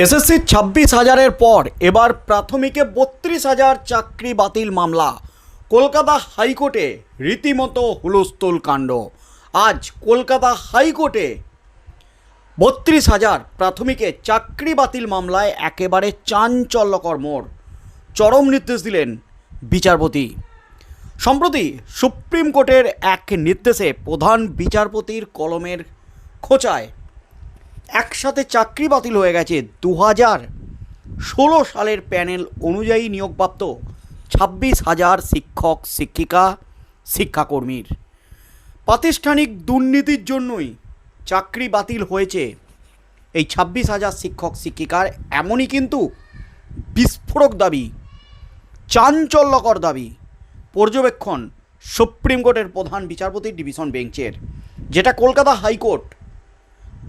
SSC ছাব্বিশ হাজারের পর এবার প্রাথমিকে বত্রিশ হাজার চাকরি বাতিল মামলা। কলকাতা হাইকোর্টে রীতিমতো হুলস্থুল কাণ্ড। আজ কলকাতা হাইকোর্টে বত্রিশ হাজার প্রাথমিকে চাকরি বাতিল মামলায় একেবারে চাঞ্চল্যকর মোড়। চরম নির্দেশ দিলেন বিচারপতি। সম্প্রতি সুপ্রিম কোর্টের এক নির্দেশে প্রধান বিচারপতির কলমের খোঁচায় একসাথে চাকরি বাতিল হয়ে গেছে দু হাজার ষোলো সালের প্যানেল অনুযায়ী নিয়োগপ্রাপ্ত ছাব্বিশ হাজার শিক্ষক, শিক্ষিকা, শিক্ষাকর্মীর। প্রাতিষ্ঠানিক দুর্নীতির জন্যই চাকরি বাতিল হয়েছে এই ছাব্বিশ হাজার শিক্ষক, শিক্ষিকার। এমনই কিন্তু বিস্ফোরক দাবি, চাঞ্চল্যকর দাবি পর্যবেক্ষণ সুপ্রিম কোর্টের প্রধান বিচারপতির ডিভিশন বেঞ্চের, যেটা কলকাতা হাইকোর্ট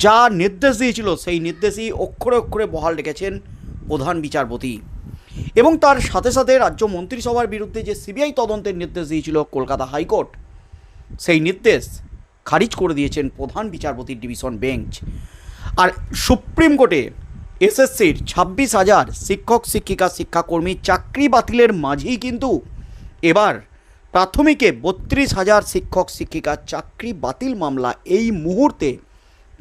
যা নির্দেশ দিয়েছিল, সেই নির্দেশই অক্ষরে অক্ষরে বহাল রেখেছেন প্রধান বিচারপতি। এবং তার সাথে সাথে রাজ্য মন্ত্রিসভার বিরুদ্ধে যে সিবিআই তদন্তের নির্দেশ দিয়েছিল কলকাতা হাইকোর্ট, সেই নির্দেশ খারিজ করে দিয়েছেন প্রধান বিচারপতির ডিভিশন বেঞ্চ। আর সুপ্রিম কোর্টে এসএসসির ছাব্বিশ হাজার শিক্ষক, শিক্ষিকা, শিক্ষাকর্মী চাকরি বাতিলের মাঝেই কিন্তু এবার প্রাথমিকে বত্রিশ হাজার শিক্ষক, শিক্ষিকা চাকরি বাতিল মামলা এই মুহূর্তে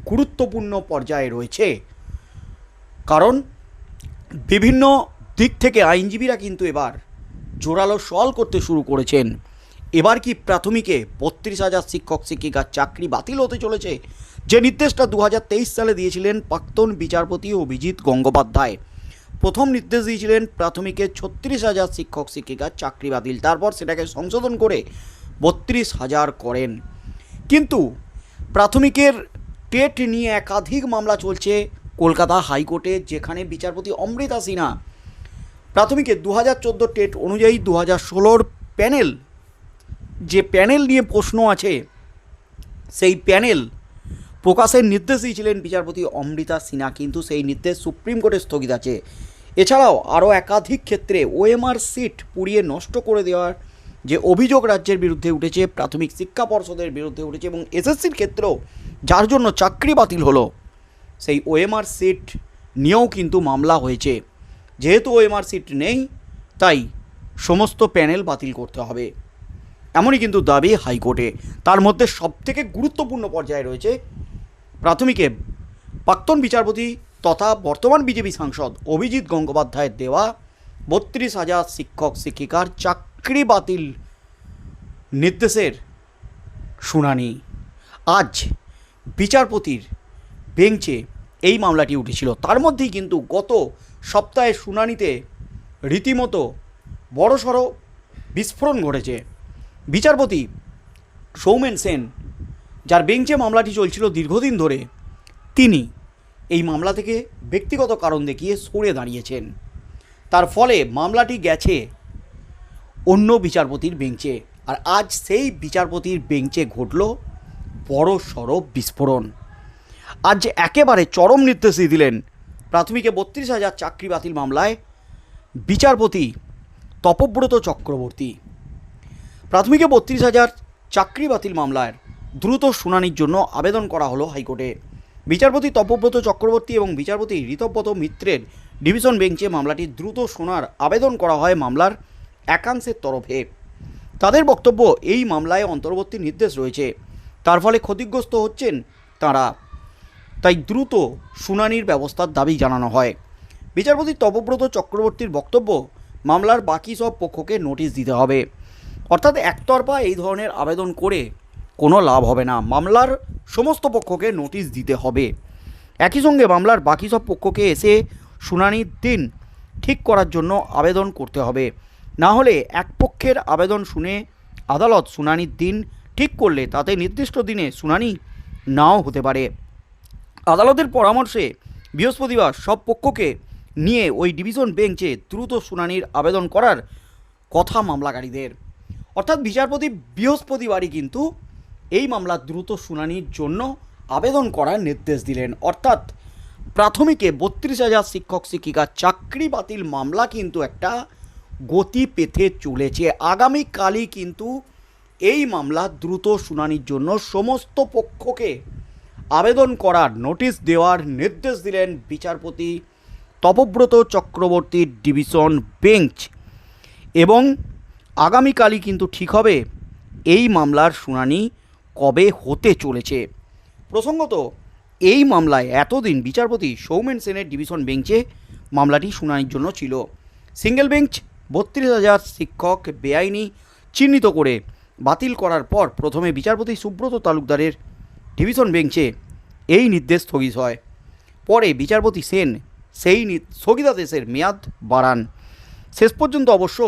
গুরুত্বপূর্ণ পর্যায়ে রয়েছে। কারণ, বিভিন্ন দিক থেকে আইনজীবীরা কিন্তু এবার জোরালো সল করতে শুরু করেছেন। এবার কি প্রাথমিকে বত্রিশ হাজার শিক্ষক শিক্ষিকার চাকরি বাতিল হতে চলেছে? যে নির্দেশটা দু হাজার তেইশ সালে দিয়েছিলেন প্রাক্তন বিচারপতি অভিজিৎ গঙ্গোপাধ্যায়। প্রথম নির্দেশ দিয়েছিলেন প্রাথমিকে ছত্রিশ হাজার শিক্ষক শিক্ষিকার চাকরি বাতিল, তারপর সেটাকে সংশোধন করে বত্রিশ হাজার করেন। কিন্তু, প্রাথমিকের টেট নিয়ে একাধিক মামলা চলছে কলকাতা হাইকোর্টে, যেখানে বিচারপতি অমৃতা সিনহা প্রাথমিকে দু হাজার চোদ্দ টেট অনুযায়ী দু হাজার ষোলোর প্যানেল, যে প্যানেল নিয়ে প্রশ্ন আছে, সেই প্যানেল প্রকাশের নির্দেশ দিয়েছিলেন বিচারপতি অমৃতা সিনহা, কিন্তু সেই নির্দেশ সুপ্রিম কোর্টে স্থগিত আছে। এছাড়াও আরও একাধিক ক্ষেত্রে ওএমআর সিট পুড়িয়ে নষ্ট করে দেওয়ার যে অভিযোগ রাজ্যের বিরুদ্ধে উঠেছে, প্রাথমিক শিক্ষা পর্ষদের বিরুদ্ধে উঠেছে এবং এসএসসির ক্ষেত্রেও যার জন্য চাকরি বাতিল হলো। সেই ওএমআর সিট নিয়েও কিন্তু মামলা হয়েছে। যেহেতু ওএমআর সিট নেই, তাই সমস্ত প্যানেল বাতিল করতে হবে। এমনই কিন্তু দাবি হাইকোর্টে। তার মধ্যে সবথেকে গুরুত্বপূর্ণ পর্যায়ে রয়েছে প্রাথমিকে প্রাক্তন বিচারপতি তথা বর্তমান বিজেপি সাংসদ অভিজিৎ গঙ্গোপাধ্যায়ের দেওয়া বত্রিশ হাজার শিক্ষক শিক্ষিকার চাকরি বাতিল নির্দেশের শুনানি। আজ বিচারপতির বেঞ্চে এই মামলাটি উঠেছিল। তার মধ্যেই কিন্তু গত সপ্তাহে শুনানিতে রীতিমতো বড়সড় বিস্ফোরণ ঘটেছে। বিচারপতি সৌমেন সেন, যার বেঞ্চে মামলাটি চলছিল দীর্ঘদিন ধরে, তিনি এই মামলা থেকে ব্যক্তিগত কারণ দেখিয়ে সরে দাঁড়িয়েছেন। তার ফলে মামলাটি গেছে অন্য বিচারপতির বেঞ্চে। আর আজ সেই বিচারপতির বেঞ্চে ঘটল বড় সড় বিস্ফোরণ। আজ যে একেবারে চরম নির্দেশ দিয়ে দিলেন প্রাথমিকে বত্রিশ হাজার চাকরি বাতিল মামলায় বিচারপতি তপব্রত চক্রবর্তী। প্রাথমিকে বত্রিশ হাজার চাকরি বাতিল মামলার দ্রুত শুনানির জন্য আবেদন করা হলো হাইকোর্টে। বিচারপতি তপব্রত চক্রবর্তী এবং বিচারপতি ঋতব্রত মিত্রের ডিভিশন বেঞ্চে মামলাটি দ্রুত শোনার আবেদন করা হয় মামলার একাংশের তরফে। তাদের বক্তব্য, এই মামলায় অন্তর্বর্তী নির্দেশ রয়েছে। তার ফলে ক্ষতিগ্রস্ত হচ্ছেন তারা। তাই দ্রুত শুনানির ব্যবস্থার দাবি জানানো হয়। বিচারপতি তপব্রত চক্রবর্তীর বক্তব্য, মামলার বাকি সব পক্ষকে নোটিশ দিতে হবে। অর্থাৎ একতরফা এই ধরনের আবেদন করে কোনো লাভ হবে না। মামলার সমস্ত পক্ষকে নোটিশ দিতে হবে। একই সঙ্গে মামলার বাকি সব পক্ষকে এসে শুনানির দিন ঠিক করার জন্য আবেদন করতে হবে। না হলে এক পক্ষের আবেদন শুনে আদালত শুনানির দিন ঠিক করলে তাতে নির্দিষ্ট দিনে শুনানি নাও হতে পারে। আদালতের পরামর্শে বৃহস্পতিবার সব পক্ষকে নিয়ে ওই ডিভিশন বেঞ্চে দ্রুত শুনানির আবেদন করার কথা মামলাকারীদের। অর্থাৎ বিচারপতি বৃহস্পতিবারই কিন্তু এই মামলা দ্রুত শুনানির জন্য আবেদন করার নির্দেশ দিলেন। অর্থাৎ প্রাথমিকে বত্রিশ হাজার শিক্ষক, শিক্ষিকা, চাকরি বাতিল মামলা কিন্তু একটা গতি পেতে চলেছে। আগামীকালই কিন্তু এই মামলা দ্রুত শুনানির জন্য সমস্ত পক্ষকে আবেদন করার নোটিশ দেওয়ার নির্দেশ দিলেন বিচারপতি তপব্রত চক্রবর্তীর ডিভিশন বেঞ্চ। এবং আগামীকালই কিন্তু ঠিক হবে এই মামলার শুনানি কবে হতে চলেছে। প্রসঙ্গত, এই মামলায় এতদিন বিচারপতি সৌমেন সেনের ডিভিশন বেঞ্চে মামলাটি শুনানির জন্য ছিল। সিঙ্গেল বেঞ্চ, বত্রিশ হাজার শিক্ষক, বেআইনি, চিহ্নিত করে বাতিল করার পর প্রথমে বিচারপতি সুব্রত তালুকদারের ডিভিশন বেঞ্চে এই নির্দেশ স্থগিত হয়। পরে বিচারপতি সেন সেই স্থগিতাদেশের মেয়াদ বাড়ান। শেষ পর্যন্ত অবশ্য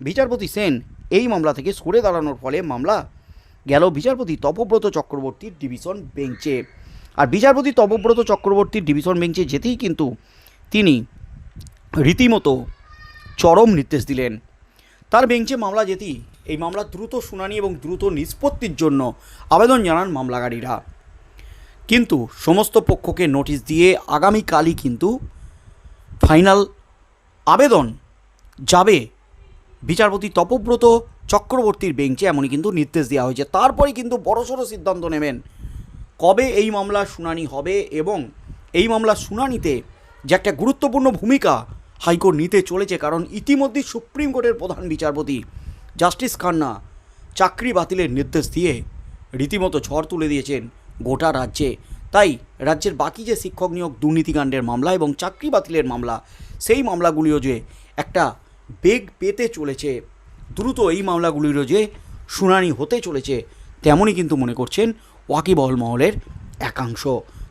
বিচারপতি সেন এই মামলা থেকে সরে দাঁড়ানোর ফলে মামলা গেল বিচারপতি তপব্রত চক্রবর্তীর ডিভিশন বেঞ্চে। আর বিচারপতি তপব্রত চক্রবর্তীর ডিভিশন বেঞ্চে যেতেই কিন্তু তিনি রীতিমতো চরম নির্দেশ দিলেন। তার বেঞ্চে মামলা যেতেই এই মামলা দ্রুত শুনানি এবং দ্রুত নিষ্পত্তির জন্য আবেদন জানান মামলাকারীরা। কিন্তু সমস্ত পক্ষকে নোটিশ দিয়ে আগামীকালই কিন্তু ফাইনাল আবেদন যাবে বিচারপতি তপব্রত চক্রবর্তীর বেঞ্চে, এমনই কিন্তু নির্দেশ দেওয়া হয়েছে। তারপরে কিন্তু বড়সড় সিদ্ধান্ত নেবেন কবে এই মামলার শুনানি হবে এবং এই মামলার শুনানিতে যে একটা গুরুত্বপূর্ণ ভূমিকা হাইকোর্ট নিতে চলেছে, কারণ ইতিমধ্যে সুপ্রিম কোর্টের প্রধান বিচারপতি জাস্টিস খান্না চাকরি বাতিলের নির্দেশ দিয়ে রীতিমতো ঝড় তুলে দিয়েছেন গোটা রাজ্যে। তাই রাজ্যের বাকি যে শিক্ষক নিয়োগ দুর্নীতিকাণ্ডের মামলা এবং চাকরি বাতিলের মামলা, সেই মামলাগুলিও যে একটা বেগ পেতে চলেছে, দ্রুত এই মামলাগুলিরও যে শুনানি হতে চলেছে, তেমনই কিন্তু মনে করছেন ওয়াকিবহল মহলের একাংশ।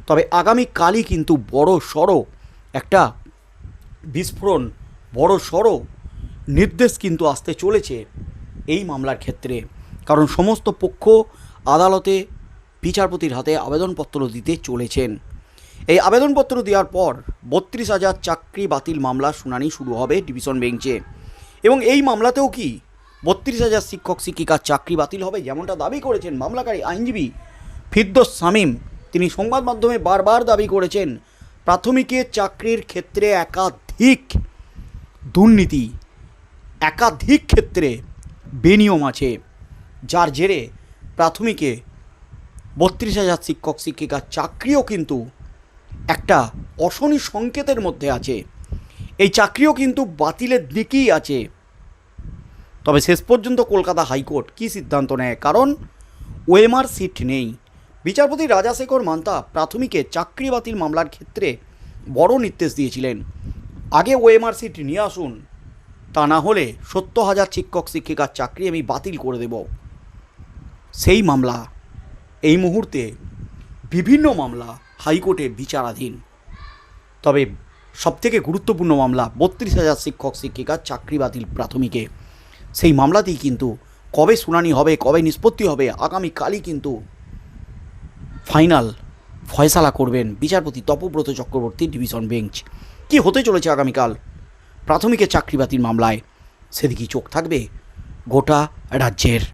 তবে আগামীকালই কিন্তু বড় সড়ো একটা বিস্ফোরণ, বড় সড়ো নির্দেশ কিন্তু আসতে চলেছে। এই মামলার ক্ষেত্রে। কারণ সমস্ত পক্ষ আদালতে বিচারপতির হাতে আবেদনপত্র দিতে চলেছেন। এই আবেদনপত্র দেওয়ার পর বত্রিশ হাজার চাকরি বাতিল মামলা শুনানি শুরু হবে ডিভিশন বেঞ্চে। এবং এই মামলাতেও কি বত্রিশ হাজার শিক্ষক শিক্ষিকার চাকরি বাতিল হবে যেমনটা দাবি করেছেন মামলাকারী আইনজীবী ফিরদোস সামিম তিনি সংবাদ মাধ্যমে বারবার দাবি করেছেন প্রাথমিকের চাকরির ক্ষেত্রে একাধিক দুর্নীতি, একাধিক ক্ষেত্রে বেনিয়ম আছে, যার জেরে প্রাথমিকে বত্রিশ হাজার শিক্ষক শিক্ষিকার চাকরিও কিন্তু একটা অশনি সংকেতের মধ্যে আছে। এই চাকরিও কিন্তু বাতিলের দিকেই আছে। তবে শেষ পর্যন্ত কলকাতা হাইকোর্ট কী সিদ্ধান্ত নেয়? কারণ ওএমআর সিট নেই। বিচারপতি রাজাশেখর মান্তা প্রাথমিকে চাকরি বাতিল মামলার ক্ষেত্রে বড় নির্দেশ দিয়েছিলেন। আগে ওএমআর সিট নিয়ে আসুন। তা না হলে সত্তর হাজার শিক্ষক, শিক্ষিকার চাকরি আমি বাতিল করে দেব। সেই মামলা, এই মুহূর্তে বিভিন্ন মামলা হাইকোর্টে বিচারাধীন। তবে সবথেকে গুরুত্বপূর্ণ মামলা, বত্রিশ হাজার শিক্ষক, শিক্ষিকার চাকরি বাতিল প্রাথমিকে। সেই মামলাতেই কিন্তু কবে শুনানি হবে, কবে নিষ্পত্তি হবে আগামীকালই কিন্তু ফাইনাল ফয়সালা করবেন বিচারপতি তপব্রত চক্রবর্তী ডিভিশন বেঞ্চ। কি হতে চলেছে আগামীকাল? প্রাথমিকের চাকরি বাতিল মামলায় সেদিকেই চোখ থাকবে গোটা রাজ্যের।